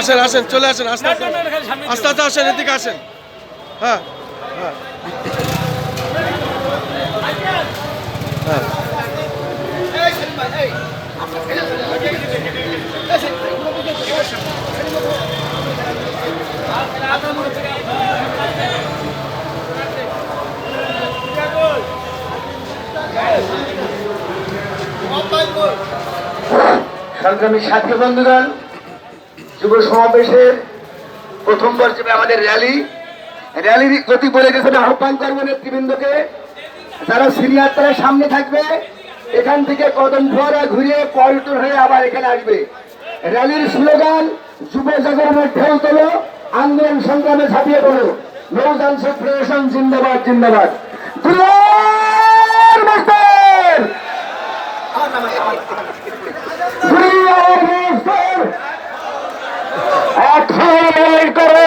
আসেন আসেন চলে আসেন আস্তে আস্তে আস্তে আস্তে আসেন এদিকে আসেন। হ্যাঁ হ্যাঁ। সংগ্রামী সাথী বন্ধুগণ, যুব সমাবেশের প্রথম পর্যায়ে আমাদের র্যালি। র্যালির গতি বলে গেছেন আহ্বান করব নেতৃবৃন্দকে। যারা সিনিয়র তারা সামনে থাকবে। এখান থেকে কদম ফোয়ারা ঘুরিয়ে পল্টন হয়ে আবার এখানে আসবে। র্যালির স্লোগান, যুব জাগরণের ঢেউ তোলো, আন্দোলন সংগ্রামে ঝাঁপিয়ে পড়ো। নৌযান ফেডারেশন জিন্দাবাদ জিন্দাবাদ। এখন লড়াই করো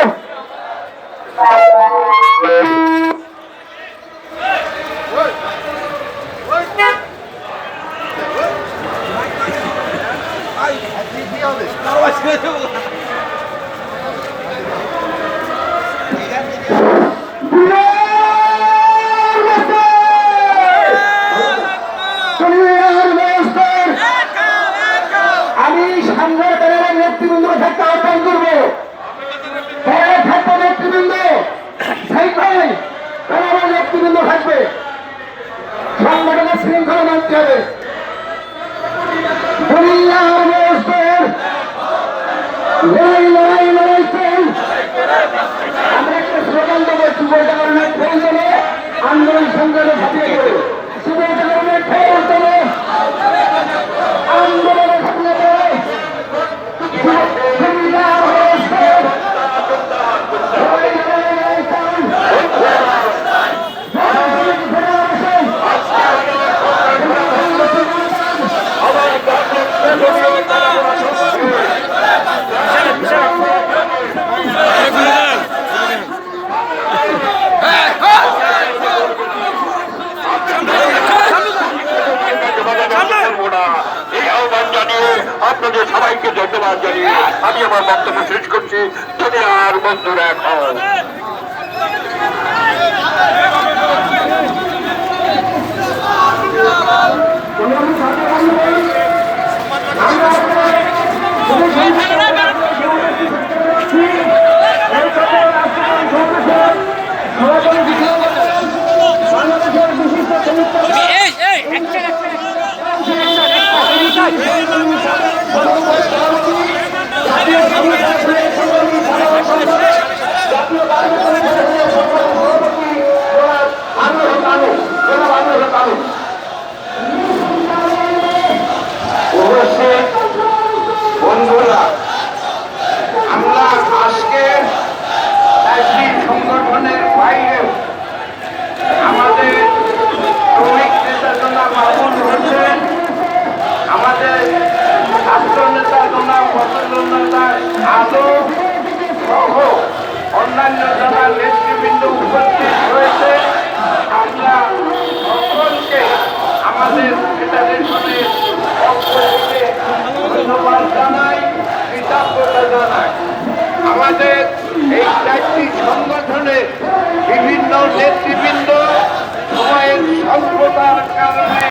Yeah. আপনাদের সবাইকে ধন্যবাদ জানিয়ে আমি আমার বক্তব্য শেষ করছি। তুমি আর বন্ধুরা এখন। এই এই একটা উপস্থিত আমাদের এই চারটি সংগঠনের বিভিন্ন নেতৃবৃন্দ সময়ের স্বল্পতার